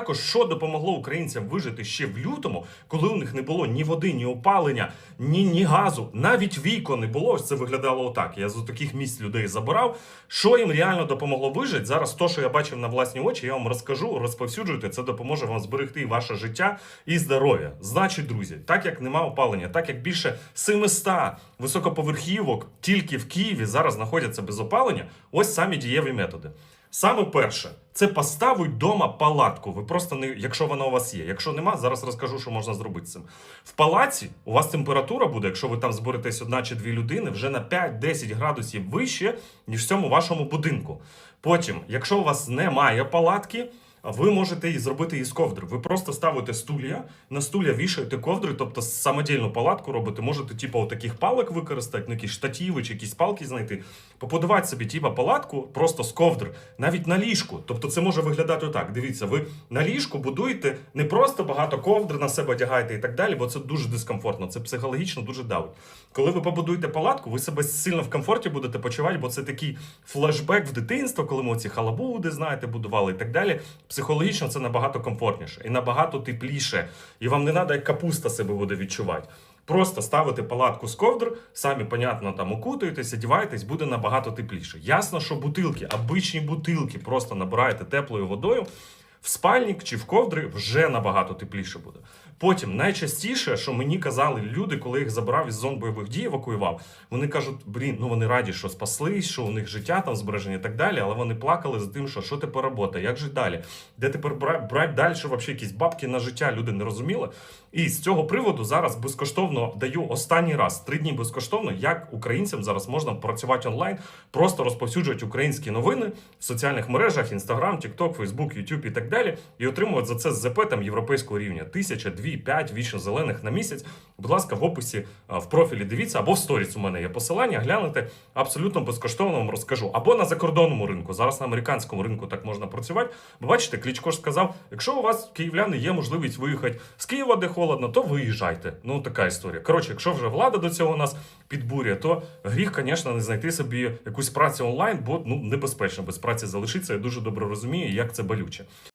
Також що допомогло українцям вижити ще в лютому, коли у них не було ні води, ні опалення, ні, ні газу, навіть вікон не було. Ось це виглядало отак. Я з таких місць людей забирав. Що їм реально допомогло вижити? Зараз то, що я бачив на власні очі, я вам розкажу, розповсюджуйте. Це допоможе вам зберегти ваше життя і здоров'я. Значить, друзі, так як нема опалення, так як більше 700 високоповерхівок тільки в Києві зараз знаходяться без опалення, ось самі дієві методи. Саме перше, це поставить вдома палатку. Ви просто не, якщо вона у вас є. Якщо нема, зараз розкажу, що можна зробити з цим. В палаці у вас температура буде, якщо ви там зберетесь одна чи дві людини, вже на 5-10 градусів вище, ніж в цьому вашому будинку. Потім, якщо у вас немає палатки, ви можете зробити із ковдри. Ви просто ставите стулья, на стулья вішаєте ковдри, тобто самодільну палатку робите. Можете, типу, таких палок використати, ну, якісь штативи чи якісь палки знайти. Побудувати собі, типу, палатку просто з ковдр, навіть на ліжку. Тобто це може виглядати так. Дивіться, ви на ліжку будуєте не просто багато ковдр на себе одягаєте і так далі, бо це дуже дискомфортно, це психологічно дуже давить. Коли ви побудуєте палатку, ви себе сильно в комфорті будете почувати, бо це такий флешбек в дитинство, коли ми оці халабуди, знаєте, будували і так далі. Психологічно це набагато комфортніше і набагато тепліше. І вам не треба, як капуста себе буде відчувати. Просто ставите палатку з ковдр, самі, понятно, там окутуєтесь, одіваєтесь, буде набагато тепліше. Ясно, що бутилки, обичні бутилки, просто набираєте теплою водою. В спальник чи в ковдри вже набагато тепліше буде. Потім найчастіше, що мені казали люди, коли їх забрав із зон бойових дій, евакуював, вони кажуть, блін, ну вони раді, що спаслись, що у них життя там збережені і так далі, але вони плакали за тим, що що тепер робота, як жити далі, де тепер брати далі, взагалі якісь бабки на життя люди не розуміли. І з цього приводу зараз безкоштовно даю останній раз три дні безкоштовно, як українцям зараз можна працювати онлайн, просто розповсюджувати українські новини в соціальних мережах: Інстаграм, Тікток, Фейсбук, Ютуб і так далі, і отримувати за це ЗП там європейського рівня. Тисяча, дві, п'ять вічно зелених на місяць. Будь ласка, в описі в профілі дивіться або в сторіс у мене є посилання. Глянете абсолютно безкоштовно вам розкажу. Або на закордонному ринку. Зараз на американському ринку так можна працювати. Бо бачите, Кличко ж сказав: якщо у вас київляни є можливість виїхати з Києва, де холодно, то виїжджайте. Ну така історія. Коротше, якщо вже влада до цього нас підбурює, то гріх, звісно, не знайти собі якусь працю онлайн, бо ну небезпечно без праці залишитися. Я дуже добре розумію, як це болюче.